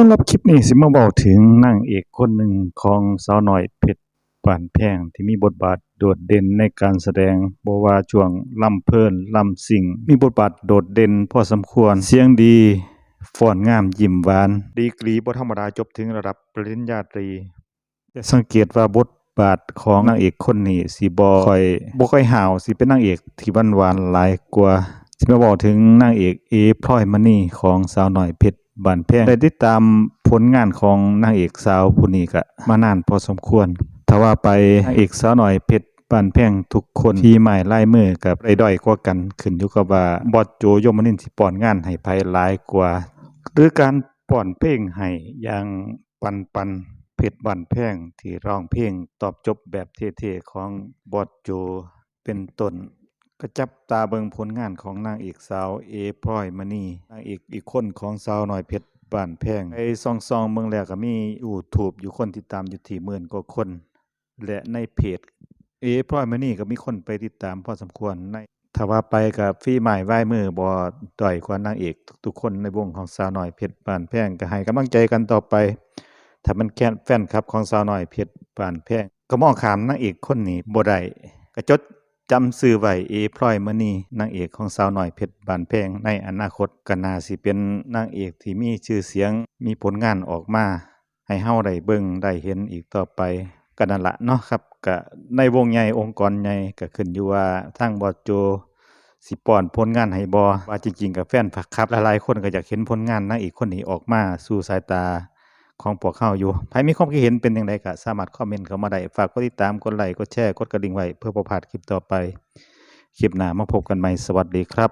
สำหรับคลิปนี้สิมาเว้าถึงนางเอกคนหนึ่งของสาวหน้อยเพชรบ้านแพงที่มีบทบาทโดดเด่นในการแสดงบว่าช่วงลำเพลินลำซิ่ง มีบทบาทโดดเด่นพอสมควร เสียงดีฟ้อนงามยิ้มหวาน ดีกรีบ่ธรรมดาจบถึงระดับปริญญาตรี จะสังเกตว่าบทบาทของนางเอกคนนี้สิบ่ค่อยบ่ค่อยหาวสิเป็นนางเอกที่หวานๆหลายกว่า สิมาบอกถึงนางเอกเอพลอยมณีของสาวหน้อยเพชรบานแพงได้ติดตามผลงานของนางเอกสาวผู้นี้ก็มานานพอสมควรถ้าว่าไปนางเอกสาวหน้อยเพชรบานแพงทุกคนที่ไม้ลายมือกับได้ด้อยกว่ากันขึ้นอยู่กับว่าบอสโจยมนินสิป้อนงานให้ไผหลายกว่า หรือการป้อนเพลงให้อย่างปันปันเพชรบานแพงที่ร้องเพลงตอบจบแบบเท่ๆของบอสโจเป็นต้น ก็จับตาเบิงผลงานของนางเอกสาวเอพลอยมณีนางเอกอีกคนของสาวหน้อยเพชรบ้านแพงไปส่องเบิ่งแล้วก็มียูทูบอยู่คนติดตามอยู่ที่หมื่นกว่าคน และในเพจเอพลอยมณีก็มีคนไปติดตามพอสมควรในถ้าว่าไปกับฝีไม้ลายมือบ่ด้อยกว่านางเอก ทุกคนในวงของสาวหน้อยเพชรบ้านแพงก็ให้กำลังใจกันต่อไป ถ้ามันแค่นแฟนคลับของสาวหน้อยเพชรบ้านแพงก็มองขามนางเอกคนนี้บ่ได้ก็จด จำชื่อไว้เอพลอยมณีนางเอกของสาวหน้อยเพชรบานแพงในอนาคตก็น่าสิเป็นนางเอกที่มีชื่อเสียงมีผลงานออกมา ให้เฮาได้เบิ่งได้เห็นอีกต่อไปก็นั่นละเนาะครับก็ในวงใหญ่องค์กรใหญ่ก็ขึ้นอยู่ว่าทางบอโจสิป้อนผลงานให้บ่ว่าจริงๆกับแฟนผักคลับหลายๆคนก็อยากเห็นผลงานนางเอกคนนี้ออกมาสู่สายตา ของพวกเขาอยู่ใครมีความคิดเห็นเป็นอย่างไรก็สามารถคอมเมนต์เข้ามาได้ฝากกดติดตามกดไลค์กดแชร์กดกระดิ่งไว้เพื่อประพาดคลิปต่อไป คลิปหน้ามาพบกันใหม่สวัสดีครับ